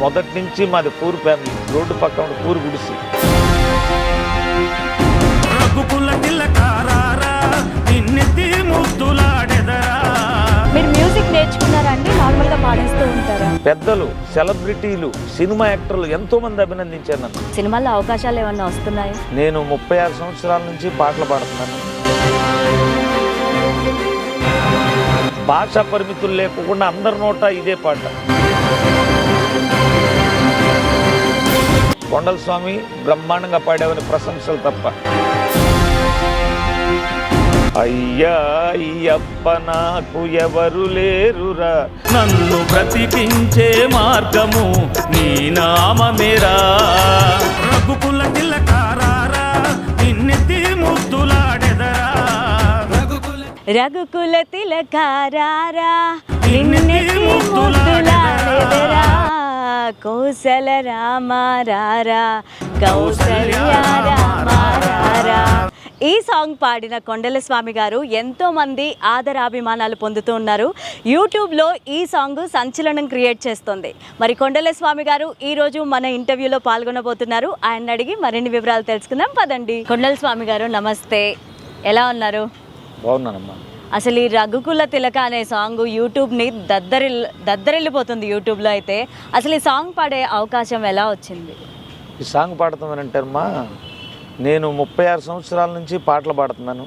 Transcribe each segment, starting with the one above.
మొదటి నుంచి మాది పూర్ ఫ్యామిలీ రోడ్డు పక్కన పూర్ గుడిసి. మీరు మ్యూజిక్ పాడేస్తూ ఉంటారా? పెద్దలు సెలబ్రిటీలు సినిమా యాక్టర్లు ఎంతో మంది అభినందించారు నన్ను. సినిమాల్లో అవకాశాలు ఏమన్నా వస్తున్నాయా? నేను ముప్పై ఆరు సంవత్సరాల నుంచి పాటలు పాడుతున్నాను. భాషా పరిమితులు లేకుండా అందరి నోట ఇదే పాట. కొండల స్వామి బ్రహ్మాండంగా పాడావని ప్రశంసలు తప్ప. అయ్యా అయ్యప్ప నాకు ఎవరు లేరురా? నన్ను బ్రతికించే మార్గము నీ నామమేరా. రఘుకుల తిలకారారా నిన్నెత్తి ముద్దులాడెదరా రఘుకుల రఘుకుల తిలకారారా నిన్ను నిన్నెత్తి ముద్దులాడెదరా. కౌసల రామారారా కౌసల్యారామారారా ఈ సాంగ్ పాడిన కొండల స్వామి గారు ఎంతో మంది ఆదరాభిమానాలు పొందుతూ ఉన్నారు. యూట్యూబ్లో ఈ సాంగ్ సంచలనం క్రియేట్ చేస్తుంది. మరి కొండల స్వామి గారు ఈరోజు మన ఇంటర్వ్యూలో పాల్గొనబోతున్నారు. ఆయన అడిగి మరిన్ని వివరాలు తెలుసుకుందాం. పదండి. కొండల స్వామి గారు నమస్తే. ఎలా ఉన్నారు? బాగున్నానమ్మా. అసలు ఈ రఘుకుల తిలక అనే సాంగ్ యూట్యూబ్ని దద్దరిల్ దద్దరిల్లిపోతుంది యూట్యూబ్లో అయితే. అసలు ఈ సాంగ్ పాడే అవకాశం ఎలా వచ్చింది? ఈ సాంగ్ పాడుతామనంటారమ్మా నేను ముప్పై ఆరు సంవత్సరాల నుంచి పాటలు పాడుతున్నాను.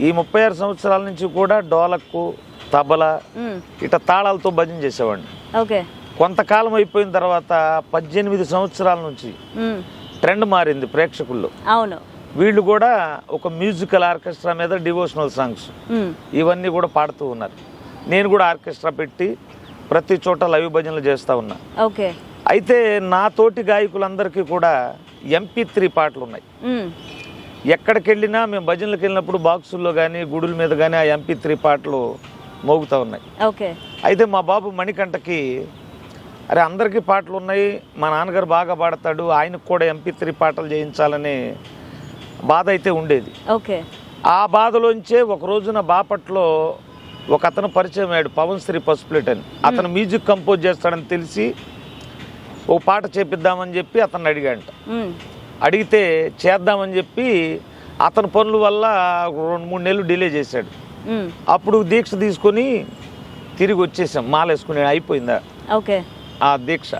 ఈ ముప్పై ఆరు సంవత్సరాల నుంచి కూడా డోలక్కు తబల. ఇట తాళాలతో భజన చేసేవాడిని. ఓకే. కొంతకాలం అయిపోయిన తర్వాత పద్దెనిమిది సంవత్సరాల నుంచి. ట్రెండ్ మారింది ప్రేక్షకుల్లో. అవును. వీళ్ళు కూడా ఒక మ్యూజికల్ ఆర్కెస్ట్రా మీద డివోషనల్ సాంగ్స్. ఇవన్నీ కూడా పాడుతూ ఉన్నారు. నేను కూడా ఆర్కెస్ట్రా పెట్టి ప్రతి చోట లైవ్ భజనలు చేస్తూ ఉన్నా. ఓకే. అయితే నా తోటి గాయకులందరికీ కూడా ఎంపీ త్రీ పాటలు ఉన్నాయి. ఎక్కడికి వెళ్ళినా మేము భజనలకు వెళ్ళినప్పుడు బాక్సుల్లో కానీ గుడుల మీద కానీ ఆ ఎంపీ త్రీ పాటలు మోగుతూ ఉన్నాయి. ఓకే. అయితే మా బాబు మణికంఠకి అరే అందరికీ పాటలు ఉన్నాయి. మా నాన్నగారు బాగా పాడతాడు. ఆయనకు కూడా ఎంపీ త్రీ పాటలు చేయించాలనే బాధ అయితే ఉండేది. ఓకే. ఆ బాధలోంచే ఒక రోజున బాపట్లో ఒక అతను పరిచయం అయ్యాడు పవన్ శ్రీ పసుపులేట్ అని అతను మ్యూజిక్ కంపోజ్ చేస్తాడని తెలిసి ఓ పాట చేపిద్దామని చెప్పి అతన్ని అడిగాడంట మ్మ్. అడిగితే చేద్దామని చెప్పి అతని పనుల వల్ల ఒక రెండు మూడు నెలలు డిలే చేశాడు. అప్పుడు దీక్ష తీసుకొని తిరిగి వచ్చేసాం. మాల వేసుకుని అయిపోయిందా? ఓకే. ఆ దీక్ష.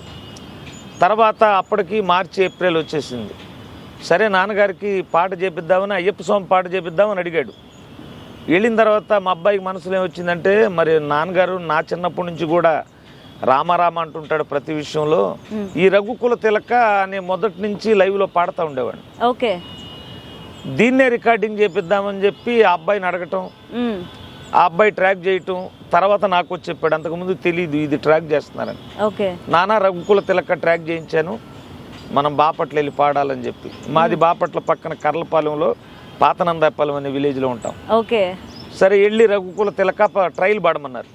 తర్వాత అప్పటికి మార్చి ఏప్రిల్ వచ్చేసింది. సరే నాన్నగారికి పాట చేపిద్దామని అయ్యప్ప స్వామి పాట చేపిద్దామని అడిగాడు. వెళ్ళిన తర్వాత మా అబ్బాయికి మనసులో ఏమొచ్చిందంటే మరి నాన్నగారు నా చిన్నప్పటి నుంచి కూడా రామారామ అంటుంటాడు ప్రతి విషయంలో. ఈ రఘుకుల తిలక అనే మొదటి నుంచి లైవ్లో పాడుతూ ఉండేవాడు ఓకే. దీన్నే రికార్డింగ్ చేపిద్దామని చెప్పి ఆ అబ్బాయిని అడగటం. ఆ అబ్బాయి ట్రాక్ చేయటం తర్వాత నాకు వచ్చి చెప్పాడు అంతకుముందు తెలియదు ఇది ట్రాక్ చేస్తున్నారని. ఓకే. నానా రఘుకుల తిలక ట్రాక్ చేయించాను. మనం బాపట్ల వెళ్ళి పాడాలని చెప్పి. మాది బాపట్ల పక్కన కర్లపాలెంలో పాతనందాపాలెం అనే విలేజ్లో ఉంటాం. ఓకే. సరే వెళ్ళి రఘుకుల తిలక ట్రైల్ పాడమన్నారు.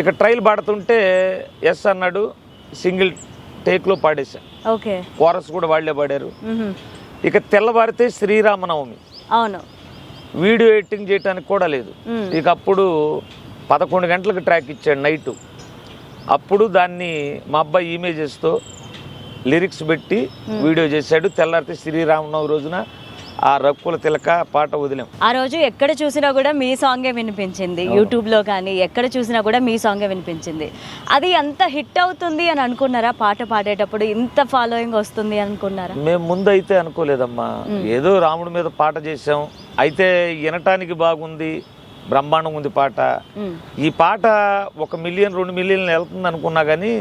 ఇక ట్రైల్ పాడుతుంటే ఎస్ అన్నాడు సింగిల్ టేక్లో పాడేశా. ఓకే. కోరస్ కూడా వాళ్ళే పాడారు. ఇక తెల్లవారితే శ్రీరామనవమి. అవును. వీడియో ఎడిటింగ్ చేయడానికి కూడా లేదు. ఇక అప్పుడు పదకొండు గంటలకు ట్రాక్ ఇచ్చాడు నైటు. అప్పుడు దాన్ని మా అబ్బాయి ఇమేజెస్తో లిరిక్స్ పెట్టి వీడియో చేశాడు. తెల్లారితే శ్రీరామనవమి రోజున ఆ రక్కుల తిలక పాట వదిలాం. ఆ రోజు ఎక్కడ చూసినా కూడా మీ సాంగే వినిపించింది. యూట్యూబ్లో కానీ ఎక్కడ చూసినా కూడా మీ సాంగే వినిపించింది. అది ఎంత హిట్ అవుతుంది అని అనుకున్నారా? పాట పాడేటప్పుడు ఇంత ఫాలోయింగ్ వస్తుంది అనుకున్నారా? మేము ముందు అయితే అనుకోలేదమ్మా ఏదో రాముడి మీద పాట చేసాం అయితే వినటానికి బాగుంది. బ్రహ్మాండం ఉంది పాట. ఈ పాట ఒక మిలియన్ రెండు మిలియన్లు వెళ్తుంది అనుకున్నా కానీ.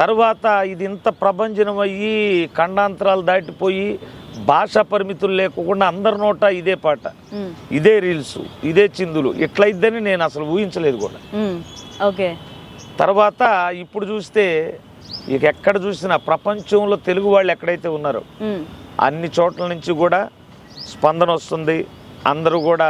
తర్వాత ఇది ఇంత ప్రభంజనం అయ్యి ఖండాంతరాలు దాటిపోయి భాషా పరిమితులు లేకుండా అందరి నోట ఇదే పాట. ఇదే రీల్స్ ఇదే చిందులు ఇట్లయిద్దని నేను అసలు ఊహించలేదు కూడా. ఓకే తర్వాత ఇప్పుడు చూస్తే ఇక ఎక్కడ చూసినా ప్రపంచంలో తెలుగు వాళ్ళు ఎక్కడైతే ఉన్నారో. అన్ని చోట్ల నుంచి కూడా స్పందన వస్తుంది అందరూ కూడా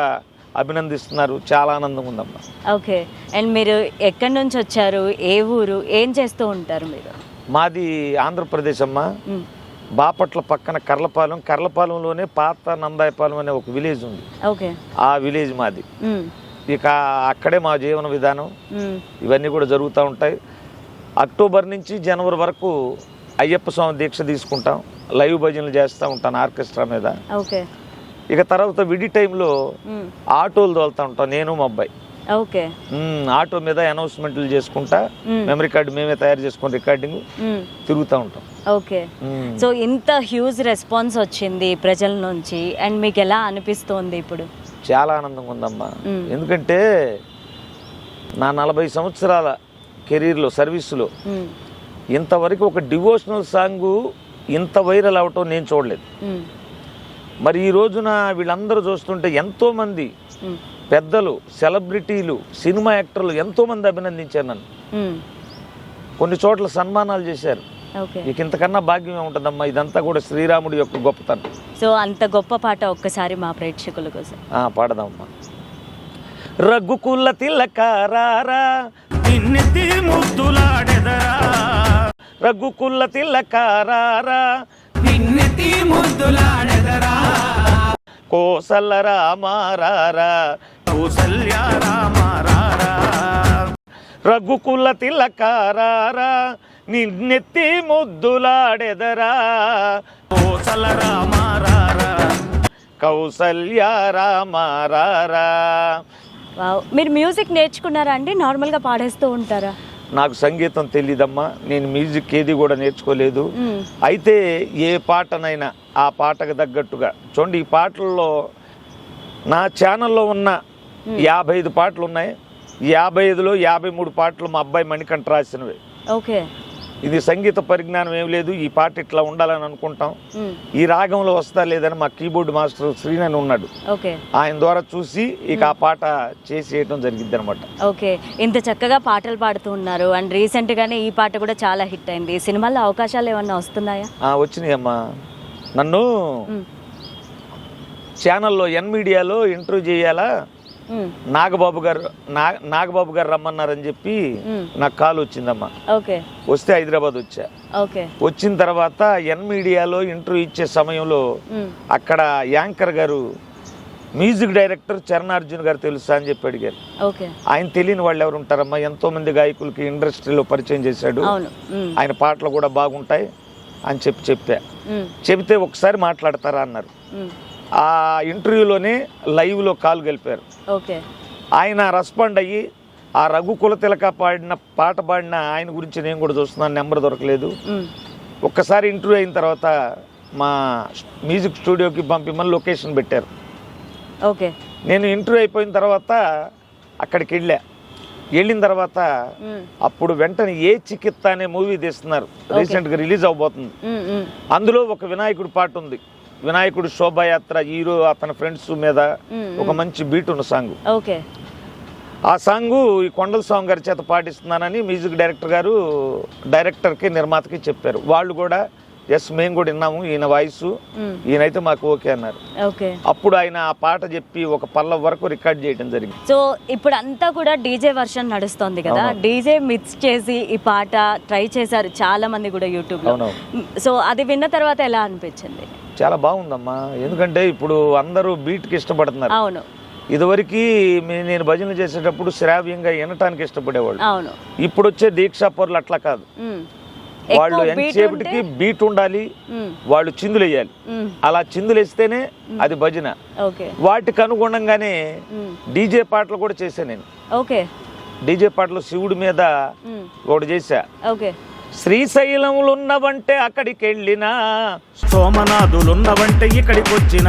అభినందిస్తున్నారు. చాలా ఆనందంగా ఉందమ్మా ఓకే. అండ్ మీరు ఎక్కడి నుంచి వచ్చారు? ఏ ఊరు? ఏం చేస్తూ ఉంటారు మీరు? మాది ఆంధ్రప్రదేశ్ అమ్మా మ్మ్. బాపట్ల పక్కన కర్లపాలెం. కర్లపాలెంలోనే పాత నందాయపాలెం అనే ఒక విలేజ్ ఉంది ఓకే. ఆ విలేజ్ మాది. ఇక అక్కడే మా జీవన విధానం. ఇవన్నీ కూడా జరుగుతూ ఉంటాయి. అక్టోబర్ నుంచి జనవరి వరకు అయ్యప్ప స్వామి దీక్ష తీసుకుంటాం. లైవ్ భజనలు చేస్తూ ఉంటాను ఆర్కెస్ట్రా మీద. ఓకే. ఇక తర్వాత విడి టైంలో. ఆటోలు తోలుతూ ఉంటాం నేను మా అబ్బాయి ఓకే ఆటో మీద అనౌన్స్మెంట్లు చేసుకుంటా మ్మ్. మెమరీ కార్డు మేమే తయారు చేసుకుని రికార్డింగ్. తిరుగుతూ ఉంటాం ఓకే. సో ఇంత హ్యూజ్ రెస్పాన్స్ వచ్చింది ప్రజల నుంచి అండ్ మీకు ఎలా అనిపిస్తోంది ఇప్పుడు చాలా ఆనందంగా ఉందమ్మా మ్మ్. ఎందుకంటే నా నలభై సంవత్సరాల కెరీర్లో సర్వీసులో. ఇంతవరకు ఒక డివోషనల్ సాంగ్ ఇంత వైరల్ అవటం నేను చూడలేదు. మరి ఈ రోజున వీళ్ళందరూ చూస్తుంటే ఎంతోమంది. పెద్దలు సెలబ్రిటీలు సినిమా యాక్టర్లు ఎంతోమంది అభినందించారు నన్ను. కొన్ని చోట్ల సన్మానాలు చేశారు. ఇక ఇంతకన్నా భాగ్యం ఉంటుందమ్మా ఇదంతా కూడా శ్రీరాముడి యొక్క గొప్పతనం. సో అంత గొప్ప పాట ఒక్కసారి మా ప్రేక్షకుల కోసం. ఆ, పాడదామమ్మా. రఘుకుల తిలకారారా ముద్దులాడెదరా. రఘుకుల తిలకారారా నిన్నెత్తి ముద్దులాడెదరా. కోసల రామారారా కౌసల్య రామారారా. రఘుకుల తిలకారారా నిన్నెత్తి ముద్దులాడెదరా. కోసల రామారారా కౌసల్య రామారారా. వావ్. మీరు మ్యూజిక్ నేర్చుకున్నారా అండి? నార్మల్గా పాడేస్తూ ఉంటారా? నాకు సంగీతం తెలీదమ్మా నేను మ్యూజిక్ ఏది కూడా నేర్చుకోలేదు. అయితే ఏ పాటనైనా ఆ పాటకు తగ్గట్టుగా చూడండి ఈ పాటల్లో నా ఛానల్లో ఉన్న యాభై ఐదు పాటలు ఉన్నాయి యాభై ఐదులో యాభై మూడు పాటలు మా అబ్బాయి మణికంఠ రాసినవి. ఓకే. ఇది సంగీత పరిజ్ఞానం ఏం లేదు ఈ పాట ఇట్లా ఉండాలని అనుకుంటాం. ఈ రాగంలో వస్తా లేదని మా కీబోర్డ్ మాస్టర్ శ్రీనని ఉన్నాడు. ఓకే. ఆయన ద్వారా చూసి ఇక ఆ పాట చేసి వేయటం జరిగింది అనమాట ఓకే. ఇంత చక్కగా పాటలు పాడుతూ ఉన్నారు. అండ్ రీసెంట్గానే ఈ పాట కూడా చాలా హిట్ అయింది. సినిమాల్లో అవకాశాలు ఏమన్నా వస్తున్నాయా? వచ్చినాయి అమ్మా నన్ను. ఛానల్లో ఎన్ మీడియాలో ఇంటర్వ్యూ చేయాలా. నాగబాబు గారు నాగబాబు గారు రమ్మన్నారని చెప్పి. నాకు కాల్ వచ్చిందమ్మా. వస్తే హైదరాబాద్ వచ్చా. వచ్చిన తర్వాత ఎన్ మీడియాలో ఇంటర్వ్యూ ఇచ్చే సమయంలో. అక్కడ యాంకర్ గారు మ్యూజిక్ డైరెక్టర్ చరణార్జున్ గారు తెలుసా అని చెప్పి అడిగారు. ఆయన తెలియని వాళ్ళు ఎవరు ఉంటారమ్మా? ఎంతో మంది గాయకులకి ఇండస్ట్రీలో పరిచయం చేశాడు. ఆయన పాటలు కూడా బాగుంటాయి అని చెప్పి చెప్పా. చెబితే ఒకసారి మాట్లాడతారా అన్నారు. ఆ ఇంటర్వ్యూలోనే లైవ్లో కాల్ గెలిపారు. ఓకే. ఆయన రెస్పాండ్ అయ్యి ఆ రఘుకుల తిలక పాడిన పాట పాడిన ఆయన గురించి నేను కూడా చూస్తున్నాను నెంబర్ దొరకలేదు. ఒక్కసారి ఇంటర్వ్యూ అయిన తర్వాత మా మ్యూజిక్ స్టూడియోకి పంపిమని లొకేషన్ పెట్టారు. ఓకే. నేను ఇంటర్వ్యూ అయిపోయిన తర్వాత అక్కడికి వెళ్ళా. వెళ్ళిన తర్వాత. అప్పుడు వెంటనే ఏ చికిత్స అనే మూవీ తీస్తున్నారు. రీసెంట్గా రిలీజ్ అవబోతుంది. అందులో ఒక వినాయకుడి పాట ఉంది. వినాయకుడు శోభాయాత్ర హీరో అతని ఫ్రెండ్స్ మీద. ఒక మంచి బీట్ ఉన్న సాంగ్. ఓకే. ఆ సాంగ్ ఈ కొండల స్వామి గారి చేత పాటిస్తున్నానని మ్యూజిక్ డైరెక్టర్ గారు డైరెక్టర్కి నిర్మాతకి చెప్పారు. వాళ్ళు కూడా ఎస్ మేము కూడా విన్నాము ఈయన వాయిస్. ఈయనైతే మాకు ఓకే అన్నారు. ఓకే. అప్పుడు ఆయన ఆ పాట చెప్పి ఒక పల్ల వరకు రికార్డ్ చేయడం జరిగింది. సో ఇప్పుడు అంతా కూడా డీజే వర్షన్ నడుస్తోంది కదా. డీజే మిక్స్ చేసి ఈ పాట ట్రై చేశారు చాలా మంది కూడా యూట్యూబ్ సో అది విన్న తర్వాత ఎలా అనిపించింది? చాలా బాగుందమ్మా. ఎందుకంటే ఇప్పుడు అందరూ బీట్కి ఇష్టపడుతున్నారు. అవును. ఇదివరకు నేను భజనలు చేసేటప్పుడు శ్రావ్యంగా వినటానికి ఇష్టపడేవాళ్ళు. అవును. ఇప్పుడు వచ్చే దీక్షా పరులు అట్లా కాదు. వాళ్ళు ఎంతసేపటికి బీట్ ఉండాలి. వాళ్ళు చిందులు వేయాలి. అలా చిందులు వేస్తేనే అది భజన. వాటికి అనుగుణంగానే. డీజే పాటలు కూడా చేశాను నేను. ఓకే. డీజే పాటలు శివుడి మీద. ఒకటి చేశా. ఓకే. శ్రీశైలములున్నవంటే అక్కడికి వెళ్ళినా సోమనాథులున్నవంటే ఇక్కడికి వచ్చిన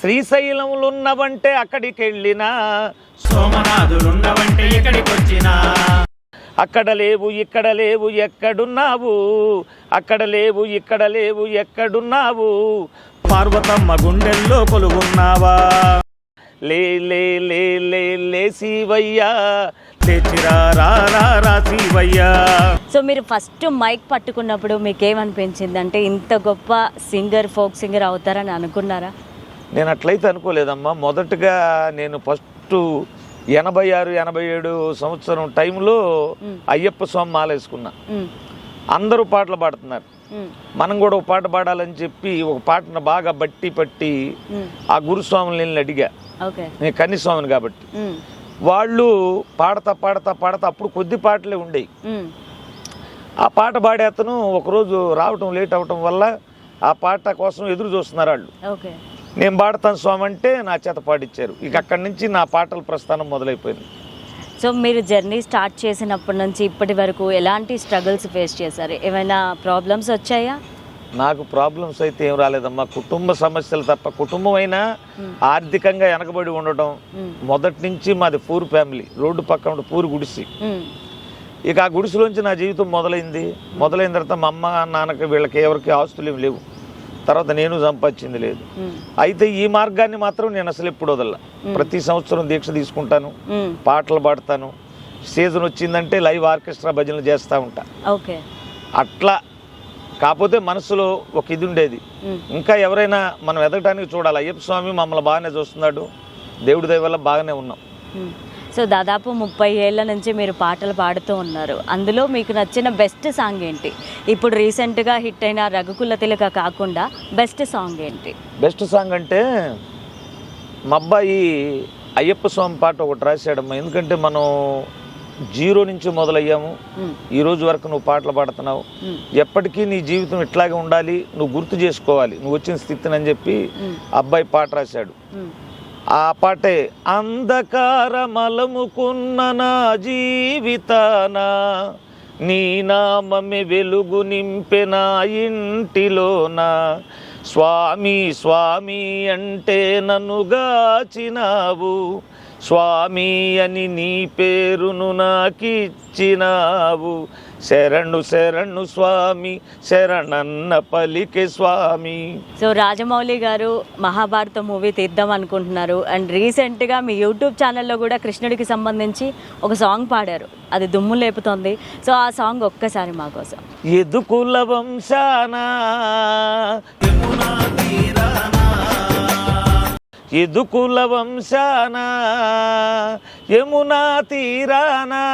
శ్రీశైలములున్నవంటే అక్కడికి వెళ్ళినా సోమనాథులున్నవంటే ఇక్కడికి వచ్చిన అక్కడ లేవు ఇక్కడ లేవు ఎక్కడున్నావు? అక్కడ లేవు ఇక్కడ లేవు ఎక్కడున్నావు? పార్వతమ్మ గుండెల్లో కొలువున్నావా? లే లే లే లే లే సో మీరు ఫస్ట్ మైక్ పట్టుకున్నప్పుడు మీకు ఏమనిపించింది అంటే ఇంత గొప్ప సింగర్ ఫోక్ సింగర్ అవుతారని అనుకున్నారా? నేను అట్లయితే అనుకోలేదమ్మా. మొదటగా నేను ఫస్ట్ ఎనభై ఆరు ఎనభై ఏడు సంవత్సరం టైంలో అయ్యప్ప స్వామి మాల వేసుకున్నా మ్మ్. అందరూ పాటలు పాడుతున్నారు. మనం కూడా ఒక పాట పాడాలని చెప్పి ఒక పాటను బాగా బట్టి పట్టి. ఆ గురుస్వామిని నేను అడిగా. ఓకే. నేను కన్నిస్వామిని కాబట్టి. వాళ్ళు పాడతా పాడతా పాడతా అప్పుడు కొద్ది పాటలే ఉండేవి. ఆ పాట పాడే అతను ఒకరోజు రావటం లేట్ అవటం వల్ల ఆ పాట కోసం ఎదురు చూస్తున్నారు వాళ్ళు. ఓకే. నేను పాడతాను స్వామి అంటే నా చేత పాడిచ్చారు. ఇక అక్కడి నుంచి నా పాటల ప్రస్థానం మొదలైపోయింది. సో మీరు జర్నీ స్టార్ట్ చేసినప్పటి నుంచి ఇప్పటి వరకు ఎలాంటి స్ట్రగుల్స్ ఫేస్ చేశారు? ఏమైనా ప్రాబ్లమ్స్ వచ్చాయా? నాకు ప్రాబ్లమ్స్ అయితే ఏం రాలేదమ్మా. కుటుంబ సమస్యలు తప్ప కుటుంబం అయినా ఆర్థికంగా వెనకబడి ఉండటం. మొదటి నుంచి మాది పూర్ ఫ్యామిలీ. రోడ్డు పక్కన పూరు గుడిసి. ఇక ఆ గుడిసెలోంచి నా జీవితం మొదలైంది. మొదలైన తర్వాత మా అమ్మ నాన్నకి వీళ్ళకి ఎవరికి ఆస్తులు ఏమి లేవు. తర్వాత నేను సంపాదించింది లేదు. అయితే ఈ మార్గాన్ని మాత్రం నేను అసలు ఎప్పుడు వదల ప్రతి సంవత్సరం దీక్ష తీసుకుంటాను. పాటలు పాడతాను. సీజన్ వచ్చిందంటే లైవ్ ఆర్కెస్ట్రా భజనలు చేస్తూ ఉంటా. ఓకే. అట్లా కాకపోతే మనసులో ఒక ఇది ఉండేది. ఇంకా ఎవరైనా మనం ఎదగటానికి చూడాలి. అయ్యప్ప స్వామి మమ్మల్ని బాగానే చూస్తున్నాడు. దేవుడి దయ వల్ల బాగానే ఉన్నాం. సో దాదాపు ముప్పై ఏళ్ళ నుంచి మీరు పాటలు పాడుతూ ఉన్నారు. అందులో మీకు నచ్చిన బెస్ట్ సాంగ్ ఏంటి? ఇప్పుడు రీసెంట్గా హిట్ అయిన రఘుకుల తిలక కాకుండా బెస్ట్ సాంగ్ ఏంటి? బెస్ట్ సాంగ్ అంటే మా అబ్బాయి అయ్యప్ప స్వామి పాట ఒకటి రాశాడమ్మా. ఎందుకంటే మనం జీరో నుంచి మొదలయ్యాము. ఈ రోజు వరకు నువ్వు పాటలు పాడుతున్నావు. ఎప్పటికీ నీ జీవితం ఇట్లాగే ఉండాలి నువ్వు గుర్తు చేసుకోవాలి నువ్వు వచ్చిన స్థితిని అని చెప్పి. అబ్బాయి పాట రాశాడు. ఆ పాటే అంధకారమలముకున్న నా జీవితాన నీ నామమే వెలుగు నింపె నా ఇంటిలోన స్వామి స్వామి అంటే నన్ను గాచినావు స్వామి అని నీ పేరును నాకిచ్చినావు. శరణు శరణు స్వామి శరణన్న పలికే స్వామి. సో రాజమౌళి గారు మహాభారత మూవీ తీద్దాం అనుకుంటున్నారు. అండ్ రీసెంట్గా మీ యూట్యూబ్ ఛానల్లో కూడా కృష్ణుడికి సంబంధించి ఒక సాంగ్ పాడారు. అది దుమ్ము లేపుతోంది. సో ఆ సాంగ్ ఒక్కసారి మా కోసం. ఎదుకుల వంశానా? ఎదుకుల వంశానా యమునా తీరానా.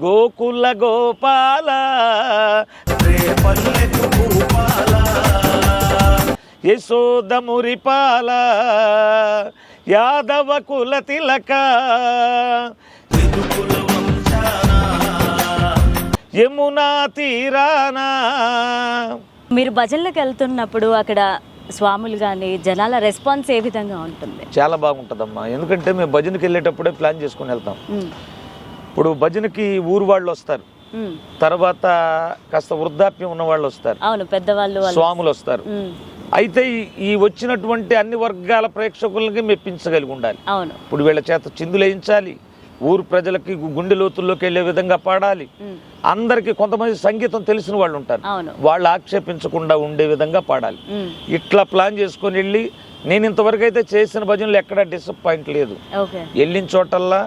గోకుల గోపాల యశోద మురిపాల యాదవ కుల తిలక. వంశాన యమునా తీరానా? మీరు భజనలకు వెళ్తున్నప్పుడు అక్కడ స్వాములు కానీ జనాల రెస్పాన్స్ ఏ విధంగా ఉంటుంది? చాలా బాగుంటుందమ్మా. ఎందుకంటే మేము భజనకి వెళ్ళేటప్పుడే ప్లాన్ చేసుకుని వెళ్తాం. ఇప్పుడు భజనకి ఊరు వాళ్ళు వస్తారు. తర్వాత కాస్త వృద్ధాప్యం ఉన్న వాళ్ళు వస్తారు. అవును పెద్దవాళ్ళు వాళ్ళు స్వాములు వస్తారు. అయితే ఈ- వచ్చినటువంటి అన్ని వర్గాల ప్రేక్షకులకి మెప్పించగలిగి ఉండాలి. అవును. ఇప్పుడు వీళ్ళ చేత చిందులేయించాలి. ఊరు ప్రజలకి గుండె లోతుల్లోకి వెళ్ళే విధంగా పాడాలి. అందరికీ కొంతమంది సంగీతం తెలిసిన వాళ్ళు ఉంటారు వాళ్ళు ఆక్షేపించకుండా ఉండే విధంగా పాడాలి. ఇట్లా ప్లాన్ చేసుకొని వెళ్ళి నేను ఇంతవరకు అయితే చేసిన భజనలు ఎక్కడా డిసప్పాయింట్ లేదు వెళ్ళిన చోటల్లా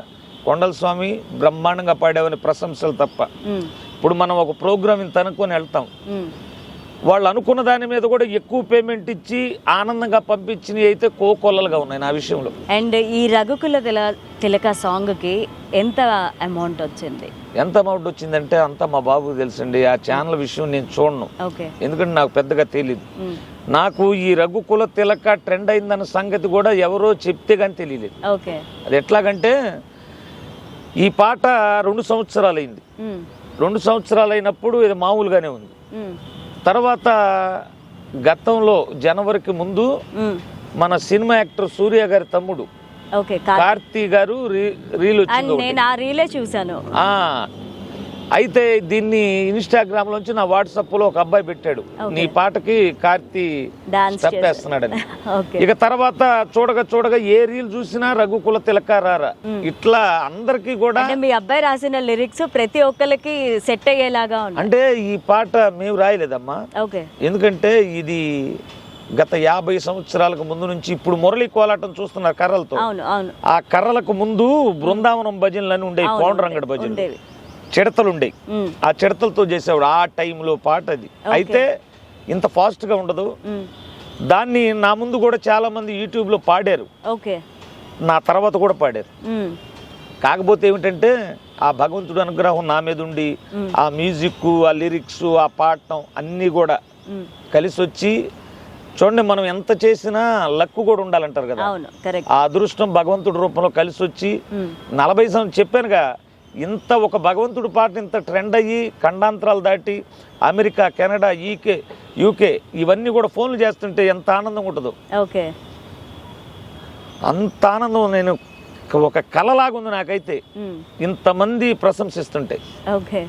కొండల స్వామి బ్రహ్మాండంగా పాడావని ప్రశంసలు తప్ప. ఇప్పుడు మనం ఒక ప్రోగ్రామ్ ఇంత అనుకొని వెళ్తాం. వాళ్ళు అనుకున్న దాని మీద కూడా ఎక్కువ పేమెంట్ ఇచ్చి ఆనందంగా పంపించినవి అయితే కోకొల్లలుగా ఉన్నాయి నా విషయంలో. అండ్ ఈ రఘుకుల తిల తిలక సాంగ్కి ఎంత అమౌంట్ వచ్చింది? ఎంత అమౌంట్ వచ్చిందంటే అంతా మా బాబుకు తెలుసండి ఆ ఛానల్ విషయం నేను చూడను. ఓకే. ఎందుకంటే నాకు పెద్దగా తెలియదు. నాకు ఈ రఘుకుల తిలక ట్రెండ్ అయిందన్న సంగతి కూడా ఎవరో చెప్తే కానీ తెలియలేదు. ఓకే. అది ఎట్లాగంటే ఈ పాట రెండు సంవత్సరాలు అయింది. రెండు సంవత్సరాలు అయినప్పుడు ఇది మామూలుగానే ఉంది. తర్వాత గతంలో జనవరికి ముందు. మన సినిమా యాక్టర్ సూర్య గారి తమ్ముడు కార్తీ గారు రీల్ వచ్చింది ఒకటి. నేను ఆ రీలే చూశాను ఆ అయితే దీన్ని ఇన్స్టాగ్రామ్ లోంచి నా వాట్సాప్లో ఒక అబ్బాయి పెట్టాడు. నీ పాటకి కార్తీ ఓకే. ఇక తర్వాత చూడగా చూడగా ఏ రీల్ చూసినా రఘుకుల తిలక రారా ఇట్లా అందరికీ కూడా మీ అబ్బాయి రాసిన లిరిక్స్ ప్రతి ఒక్కరికి సెట్ అయ్యేలాగా అంటే ఈ పాట మేము రాయలేదమ్మా. ఎందుకంటే ఇది గత యాభై సంవత్సరాలకు ముందు నుంచి ఇప్పుడు మురళి కోలాటం చూస్తున్నారు కర్రలతో. ఆ కర్రలకు ముందు బృందావనం భజనలు ఉండేవి అవును, కోండరంగడి ఉండేవి, భజనలు. ఉండేవి. చిడతలు ఉండేవి మ్మ్. ఆ చిడతలతో చేసేవాడు ఆ టైంలో పాట అది అయితే ఇంత fast గా ఉండదు. దాన్ని నా ముందు కూడా చాలా మంది యూట్యూబ్లో పాడారు నా తర్వాత కూడా పాడారు. కాకపోతే ఏమిటంటే ఆ భగవంతుడు అనుగ్రహం నా మీద ఉండి. ఆ మ్యూజిక్ ఆ లిరిక్స్ ఆ పాడటం అన్నీ కూడా. కలిసి వచ్చి చూడండి మనం ఎంత చేసినా లక్కు కూడా ఉండాలంటారు కదా ఆ అదృష్టం భగవంతుడి రూపంలో కలిసి వచ్చి నలభై సంవత్సరం చెప్పానుగా ఇంత ఒక భగవంతుడి పాట ఇంత ట్రెండ్ అయ్యి ఖండాంతరాలు దాటి అమెరికా కెనడా ఈకే యూకే ఇవన్నీ కూడా ఫోన్లు చేస్తుంటే ఎంత ఆనందం ఉంటుందో. ఓకే. అంత ఆనందం నేను ఒక కలలాగా ఉంది నాకైతే ఇంతమంది ప్రశంసిస్తుంటే. ఓకే.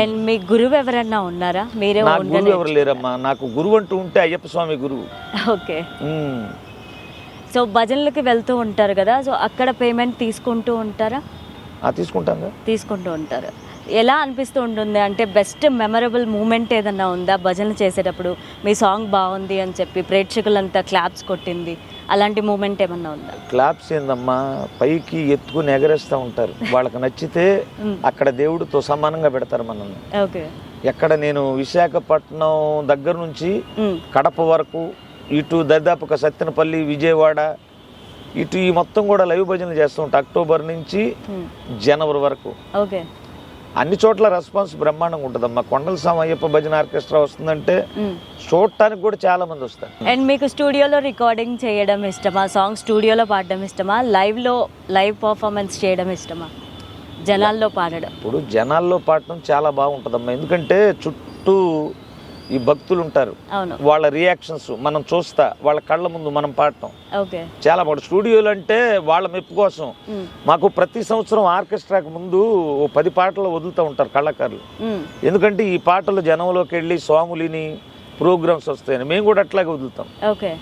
అండ్ మీ గురువు ఎవరన్నా ఉన్నారా? మీరే గురువు ఎవరు లేరమ్మా? నాకు గురువు అంటూ ఉంటే అయ్యప్ప స్వామి గురువు. ఓకే. సో భజనలకి వెళ్తూ ఉంటారు కదా? సో అక్కడ పేమెంట్ తీసుకుంటూ ఉంటారా? ఆ తీసుకుంటాను తీసుకుంటూ ఉంటారు. ఎలా అనిపిస్తూ ఉంటుంది అంటే బెస్ట్ మెమరబుల్ మూమెంట్ ఏదన్నా ఉందా? భజనలు చేసేటప్పుడు మీ సాంగ్ బాగుంది అని చెప్పి ప్రేక్షకులంతా క్లాప్స్ కొట్టింది. అలాంటి మూమెంట్ ఏమన్నా ఉందా? క్లాప్స్ ఏందమ్మా? పైకి ఎత్తుకుని ఎగరేస్తూ ఉంటారు. వాళ్ళకి నచ్చితే అక్కడ దేవుడితో సమానంగా పెడతారు మనల్ని. ఓకే. ఎక్కడ నేను విశాఖపట్నం దగ్గర నుంచి కడప వరకు ఇటు దరిదాపుక సత్తెనపల్లి విజయవాడ ఇటు ఈ మొత్తం కూడా లైవ్ భజనలు చేస్తూ ఉంటా అక్టోబర్ నుంచి జనవరి వరకు. ఓకే. అన్ని చోట్ల రెస్పాన్స్ బ్రహ్మాండంగా ఉంటుందమ్మా. కొండల స్వామి అయ్యప్ప భజన ఆర్కెస్ట్రా వస్తుందంటే చూడటానికి కూడా చాలా మంది వస్తారు. అండ్ మీకు స్టూడియోలో రికార్డింగ్ చేయడం ఇష్టమా? సాంగ్ స్టూడియోలో పాడడం ఇష్టమా? లైవ్లో లైవ్ పర్ఫార్మెన్స్ చేయడం ఇష్టమా? జనాల్లో పాడడం. ఇప్పుడు జనాల్లో పాడటం చాలా బాగుంటుందమ్మా. ఎందుకంటే చుట్టూ ఈ భక్తులు ఉంటారు వాళ్ళ రియాక్షన్స్ మనం చూస్తా వాళ్ళ కళ్ళ ముందు మనం పాడటం చాలా బాగుంటుంది. స్టూడియోలు అంటే వాళ్ళ మెప్పు కోసం. మాకు ప్రతి సంవత్సరం ఆర్కెస్ట్రాకి ముందు ఓ పది పాటలు వదులుతూ ఉంటారు కళాకారులు. ఎందుకంటే ఈ పాటలు జనంలోకి వెళ్ళి స్వాములిని ప్రోగ్రామ్స్ వస్తాయని మేము కూడా అట్లాగే వదులుతాం. ఓకే.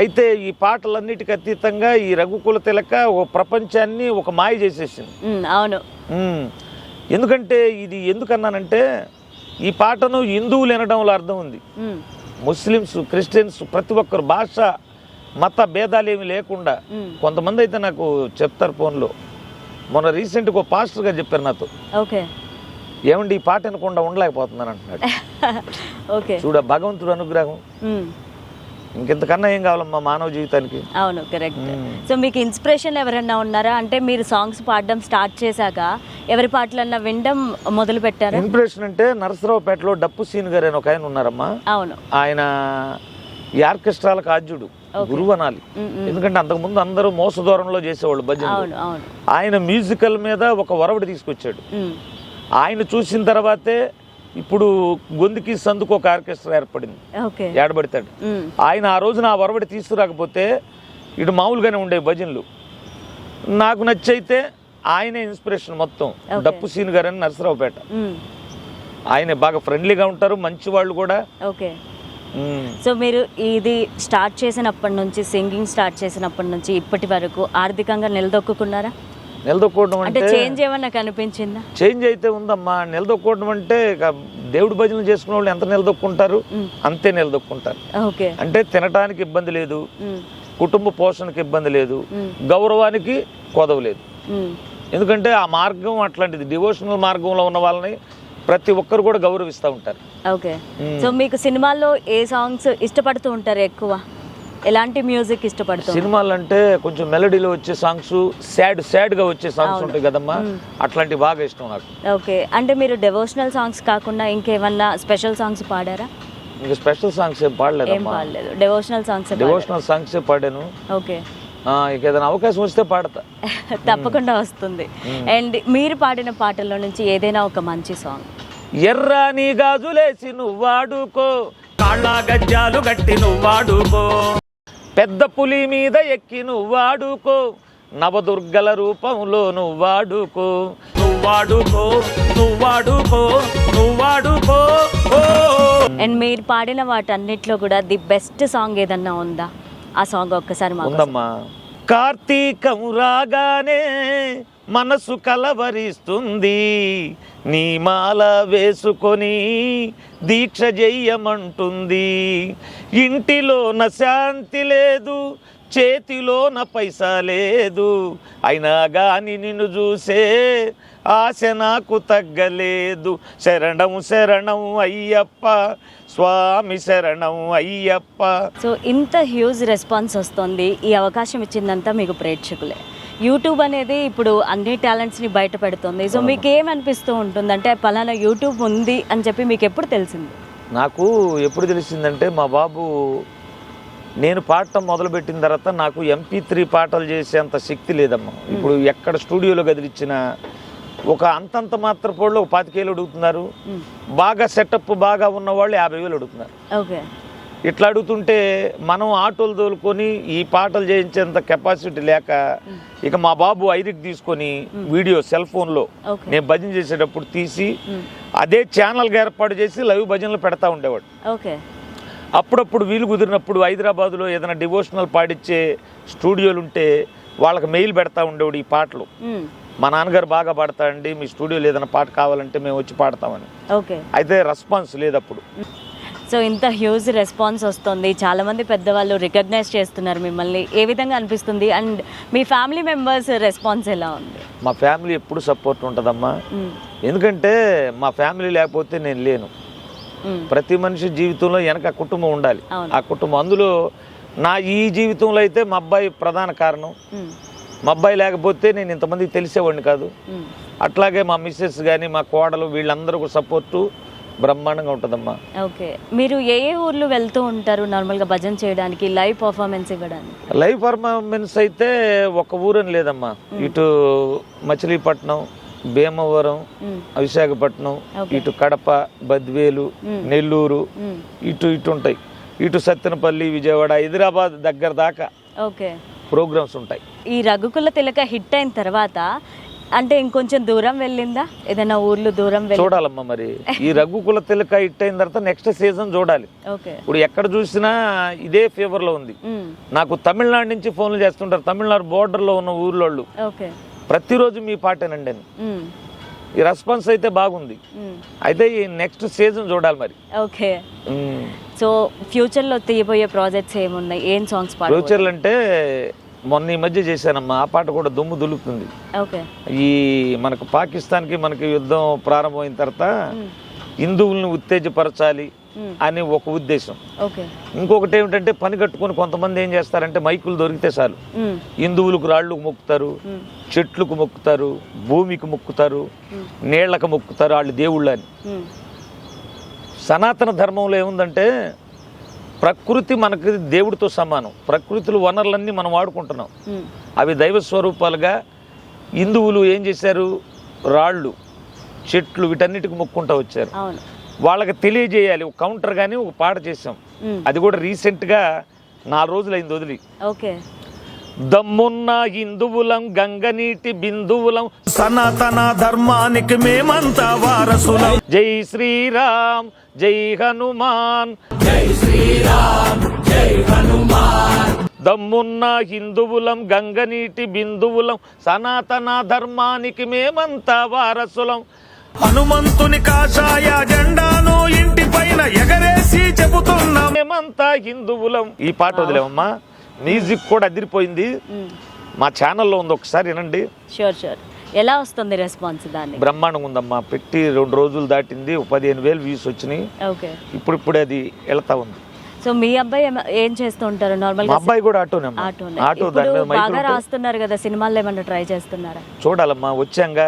అయితే ఈ పాటలన్నిటికి అతీతంగా ఈ రఘుకుల తిలక ఓ ప్రపంచాన్ని ఒక మాయ చేసేసింది. అవును. ఎందుకంటే ఇది ఎందుకన్నానంటే ఈ పాటను హిందువులు వినడంలో అర్థం ఉంది. ముస్లిమ్స్ క్రిస్టియన్స్ ప్రతి ఒక్కరు భాష మత భేదాలు ఏమి లేకుండా. కొంతమంది అయితే నాకు చెప్తారు ఫోన్లో. మొన్న రీసెంట్గా ఒక పాస్టర్ గారు చెప్పారు నాతో. ఓకే. ఏమండి ఈ పాట వినకుండా ఉండలేకపోతున్నాను అంటున్నాడు. ఓకే. చూడ భగవంతుడు అనుగ్రహం. ఇంకెంతకన్నా ఏం కావాలమ్మా మానవ జీవితానికి? అవును కరెక్ట్. సో మీకు ఇన్స్పిరేషన్ ఎవరన్నా ఉన్నారా? అంటే మీరు సాంగ్స్ పాడడం స్టార్ట్ చేశాక ఎవరి పాటలన్నా వినడం మొదలు పెట్టారా? ఇన్స్పిరేషన్ అంటే నరసరావుపేటలో డప్పు సీన్ గారు అని ఒక ఆయన ఉన్నారమ్మా. అవును. ఆయన ఈ ఆర్కెస్ట్రాలకు ఆద్యుడు గురువు అనాలి. ఎందుకంటే అంతకుముందు అందరూ మోస దూరంలో చేసేవాళ్ళు భజన ఆయన మ్యూజికల్ మీద ఒక వరవడి తీసుకొచ్చాడు. ఆయన చూసిన తర్వాతే ఇప్పుడు గొంతుకి సందుకు ఒక ఆర్కెస్ట్రా ఏర్పడింది. ఓకే. ఏడబడతాడు. ఆయన ఆ రోజున ఆ వరవడి తీసుకురాకపోతే ఇటు మామూలుగానే ఉండే భజనలు. నాకు నచ్చైతే ఆయనే ఇన్స్పిరేషన్ మొత్తం. డప్పు సీన్ గారు అని నరసరావుపేట. ఆయన బాగా ఫ్రెండ్లీగా ఉంటారు మంచి వాళ్ళు కూడా. ఓకే. సో మీరు ఇది స్టార్ట్ చేసినప్పటి నుంచి సింగింగ్ స్టార్ట్ చేసినప్పటి నుంచి ఇప్పటి వరకు ఆర్థికంగా నిలదొక్కున్నారా నిలదొక్కోవడం అంటే చేంజ్ ఏమన్నా కనిపించిందా? చేంజ్ అయితే ఉందమ్మా. నిలదొక్కోవడం అంటే దేవుడి భజనలు చేసుకునే వాళ్ళు ఎంత నిలదొక్కుంటారు. అంతే నిలదొక్కుంటారు. అంటే తినటానికి ఇబ్బంది లేదు. కుటుంబ పోషణకి ఇబ్బంది లేదు. గౌరవానికి కొదవ లేదు. ఎందుకంటే ఆ మార్గం అట్లాంటిది. డివోషనల్ మార్గంలో ఉన్న వాళ్ళని ప్రతి ఒక్కరు కూడా గౌరవిస్తూ ఉంటారు. ఓకే. సో మీకు సినిమాల్లో ఏ సాంగ్స్ ఇష్టపడుతూ ఉంటారు ఎక్కువ? ఎలాంటి మ్యూజిక్ ఇష్టపడుతూ సినిమాలు అంటే కొంచెం మెలడీలో వచ్చే సాంగ్స్ సాడ్ సాడ్గా వచ్చే సాంగ్స్ ఉంటాయి కదమ్మా. అట్లాంటివి బాగా ఇష్టం నాకు. ఓకే. అంటే మీరు డెవోషనల్ సాంగ్స్ కాకుండా ఇంకేమన్నా స్పెషల్ సాంగ్స్ పాడారా? ఇంకా స్పెషల్ సాంగ్స్ ఏం ఏం పాడలేదమ్మా పాడలేదు డెవోషనల్ సాంగ్స్ డివోషనల్ సాంగ్స్ పాడాను. ఓకే. ఆ, ఇక ఏదైనా అవకాశం వస్తే పాడతా. తప్పకుండా వస్తుంది. అండ్ మీరు పాడిన పాటల్లో నుంచి ఏదైనా ఒక మంచి సాంగ్ ఎర్రాని గాజులేసి నువ్వు వాడుకో కాళ్ళ గజ్జాలు గట్టి నువ్వు వాడుకో పెద్ద పులి మీద ఎక్కి నువ్వు వాడుకో నవదుర్గల రూపంలో నువ్వు వాడుకో నువ్వు వాడుకో నువ్వు వాడుకో నువ్వు వాడుకో ఓ. అండ్ మీరు పాడిన వాటన్నిటిలో కూడా ది బెస్ట్ సాంగ్ ఏదన్నా ఉందా? ఆ సాంగ్ ఒక్కసారి మాకు ఉందమ్మా. కార్తీకం రాగానే మనసు కలవరిస్తుంది. నీ మాల వేసుకొని దీక్ష చెయ్యమంటుంది ఇంటిలోన శాంతి లేదు చేతిలోన పైసా లేదు. అయినా గాని నిన్ను చూసే ఆశ నాకు తగ్గలేదు. శరణం శరణం అయ్యప్ప స్వామి శరణం అయ్యప్ప. సో ఇంత హ్యూజ్ రెస్పాన్స్ వస్తుంది. ఈ అవకాశం ఇచ్చిందంతా మీకు ప్రేక్షకులే. యూట్యూబ్ అనేది ఇప్పుడు అన్ని టాలెంట్స్ని బయట పెడుతుంది. సో మీకు ఏమనిపిస్తూ ఉంటుంది అంటే పలానా యూట్యూబ్ ఉంది అని చెప్పి మీకు ఎప్పుడు తెలిసింది? నాకు ఎప్పుడు తెలిసిందంటే మా బాబు నేను పాడటం మొదలుపెట్టిన తర్వాత నాకు ఎంపీ త్రీ పాటలు చేసేంత శక్తి లేదమ్మా. ఇప్పుడు ఎక్కడ స్టూడియోలో గదిలిచ్చినా ఒక అంతంత మాత్ర పోళ్ళు ఒక పాతికేలు అడుగుతున్నారు. మ్మ్. బాగా సెటప్ బాగా ఉన్న వాళ్ళు యాభై వేలు అడుగుతున్నారు. ఓకే ఇట్లా అడుగుతుంటే మనం ఆటోలు తోలుకొని ఈ పాటలు చేయించేంత కెపాసిటీ లేక ఇక మా బాబు ఐరిక్ తీసుకొని వీడియో సెల్ ఫోన్లో నేను భజన చేసేటప్పుడు తీసి. అదే ఛానల్గా ఏర్పాటు చేసి లైవ్ భజనలు పెడతా ఉండేవాడు. అప్పుడప్పుడు వీలు కుదిరినప్పుడు హైదరాబాద్లో ఏదైనా డివోషనల్ పాడిచ్చే స్టూడియోలు ఉంటే వాళ్ళకి మెయిల్ పెడతా ఉండేవాడు ఈ పాటలు. మా నాన్నగారు బాగా పాడతారండి మీ స్టూడియోలో ఏదైనా పాట కావాలంటే మేము వచ్చి పాడతామని. అయితే రెస్పాన్స్ లేదు అప్పుడు సో ఇంత హ్యూజ్ రెస్పాన్స్ వస్తుంది చాలా మంది పెద్దవాళ్ళు రికగ్నైజ్ చేస్తున్నారు మిమ్మల్ని ఏ విధంగా అనిపిస్తుంది అండ్ మీ ఫ్యామిలీ మెంబర్స్ రెస్పాన్స్ ఎలా ఉంది మా ఫ్యామిలీ ఎప్పుడు సపోర్ట్ ఉంటుందమ్మా మ్మ్. ఎందుకంటే మా ఫ్యామిలీ లేకపోతే నేను లేను. ప్రతి మనిషి జీవితంలో వెనక కుటుంబం ఉండాలి. ఆ కుటుంబం అందులో నా ఈ జీవితంలో అయితే మా అబ్బాయి ప్రధాన కారణం. మా అబ్బాయి లేకపోతే నేను ఇంతమందికి తెలిసేవాడిని కాదు. అట్లాగే మా మిస్సెస్ కానీ మా కోడలు వీళ్ళందరూ సపోర్టు బ్రహ్మాండంగా ఉంటుందమ్మా ఓకే మీరు ఏ ఏ ఊర్లు వెళ్తూ ఉంటారు నార్మల్గా భజన చేయడానికి లైవ్ పర్ఫార్మెన్స్ ఇవ్వడానికి లైవ్ పర్ఫార్మెన్స్ అయితే ఒక ఊరని లేదమ్మా ఇటు మచిలీపట్నం భీమవరం. విశాఖపట్నం. ఇటు కడప బద్వేలు. నెల్లూరు. ఇటు ఇటు ఉంటాయి ఇటు సత్తెనపల్లి విజయవాడ హైదరాబాద్ దగ్గర దాకా ఓకే ప్రోగ్రామ్స్ ఉంటాయి ఈ రఘుకుల తిలక హిట్ అయిన తర్వాత అంటే ఇంకొంచెం దూరం వెళ్ళిందా? ఏదైనా ఊర్లు దూరం చూడాలమ్మా మరి. ఈ రఘుకుల తిలక హిట్ అయిన తర్వాత నెక్స్ట్ సీజన్ చూడాలి. ఇప్పుడు ఎక్కడ చూసినా ఇదే ఫీవర్లో ఉంది. నాకు తమిళనాడు నుంచి ఫోన్లు చేస్తుంటారు. తమిళనాడు border లో ఉన్న ఊర్లోళ్ళు. ఓకే. ప్రతిరోజు మీ పాటేనండి అని. ఈ రెస్పాన్స్ అయితే బాగుంది. అయితే ఈ నెక్స్ట్ సీజన్ చూడాలి మరి. ఓకే. సో ఫ్యూచర్లో తీయబోయే ప్రాజెక్ట్స్ ఏమున్నాయి? ఏం సాంగ్స్ పాడు ఫ్యూచర్లు అంటే మొన్న ఈ మధ్య చేశానమ్మా ఆ పాట కూడా దుమ్ము దులుపుతుంది ఈ మనకు పాకిస్తాన్కి మనకి యుద్ధం ప్రారంభమైన తర్వాత. హిందువుల్ని ఉత్తేజపరచాలి. అని ఒక ఉద్దేశం ఇంకొకటి ఏమిటంటే పని కట్టుకొని కొంతమంది ఏం చేస్తారంటే మైకులు దొరికితే చాలు. హిందువులకు రాళ్ళకు మొక్కుతారు. చెట్లకు మొక్కుతారు భూమికి మొక్కుతారు. నీళ్ళకు మొక్కుతారు వాళ్ళు దేవుళ్ళు అని మ్మ్. సనాతన ధర్మంలో ఏముందంటే ప్రకృతి మనకి దేవుడితో సమానం. ప్రకృతిలో వనరులన్నీ మనం వాడుకుంటున్నాం. అవి దైవ స్వరూపాలుగా హిందువులు ఏం చేశారు? రాళ్ళు చెట్లు వీటన్నిటికి మొక్కుంటూ వచ్చారు. అవును. వాళ్ళకి తెలియజేయాలి. ఒక కౌంటర్ కానీ ఒక పాట చేసాం. అది కూడా రీసెంట్గా నాలుగు రోజులు అయింది వదిలి. ఓకే. దమ్మున్న హిందువులం గంగనీటి బిందువులం. సనాతన ధర్మానికి మేమంతా వారసులం. జై శ్రీరామ్. జై హనుమాన్. దమ్మున్న హిందువులం గంగనీటి బిందువులం సనాతన ధర్మానికి మేమంతా వారసులం. హనుమంతుని కాషాయ జెండాను ఇంటి పైన ఎగరేసి చెబుతున్నాం. మేమంతా హిందువులం. ఈ పాట వదిలేమమ్మా మ్యూజిక్ కూడా అదిరిపోయింది. మా ఛానల్లో ఉంది ఒకసారి వినండి. షూర్ షూర్ ఎలా వస్తుంది రెస్పాన్స్ దాన్ని? బ్రహ్మాండంగా ఉందమ్మా. పెట్టి రెండు రోజులు దాటింది. పదిహేను వేలు వ్యూస్ వచ్చినాయి. ఓకే ఇప్పుడు ఇప్పుడే అది వెళ్తా ఉంది. సో మీ అబ్బాయి ఏం చేస్తూ ఉంటారు? నార్మల్ మా అబ్బాయి కూడా ఆటోనే ఆటోనే. ఆటో బాగా. రాస్తున్నారు కదా సినిమాల్లో ఏమన్నా ట్రై చేస్తున్నారా? చూడాలమ్మా వచ్చాంగా.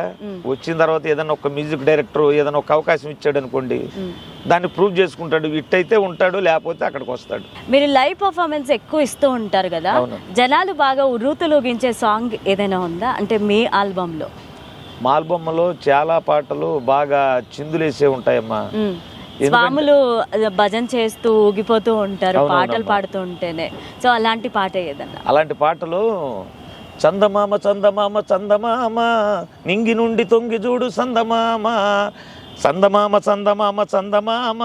వచ్చిన తర్వాత ఏదైనా ఒక మ్యూజిక్ డైరెక్టర్ ఏదైనా ఒక అవకాశం ఇచ్చాడు అనుకోండి. దాన్ని ప్రూవ్ చేసుకుంటాడు. ఇట్టయితే ఉంటాడు లేకపోతే అక్కడికి వస్తాడు. మీరు లైవ్ పర్ఫార్మెన్స్ ఎక్కువ ఇస్తూ ఉంటారు కదా. జనాలు బాగా ఉర్రూతులోగించే సాంగ్ ఏదైనా ఉందా? అంటే మీ ఆల్బంలో. మాల్బొమ్మలో చాలా పాటలు బాగా చిందులేసే ఉంటాయమ్మా. స్వాములు భజన చేస్తూ ఊగిపోతూ ఉంటారు. పాటలు పాడుతూ ఉంటేనే. సో అలాంటి పాట ఏదన్నా? అలాంటి పాటలు చందమామ చందమామ చందమామ నింగి నుండి తొంగి చూడు సందమామ సందమామ చందమామ చందమామ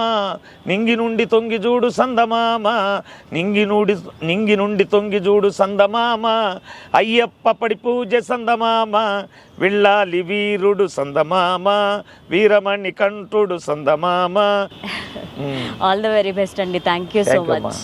నింగి నుండి తొంగి చూడు సందమామ నింగి నుండి నింగి నుండి తొంగి చూడు సందమామ అయ్యప్ప పడి పూజ సందమామ విళ్ళాలి వీరుడు సందమామ వీరమణి కంఠుడు సందమామ. ఆల్ ద వెరీ బెస్ట్ అండి థ్యాంక్ యూ సో మచ్.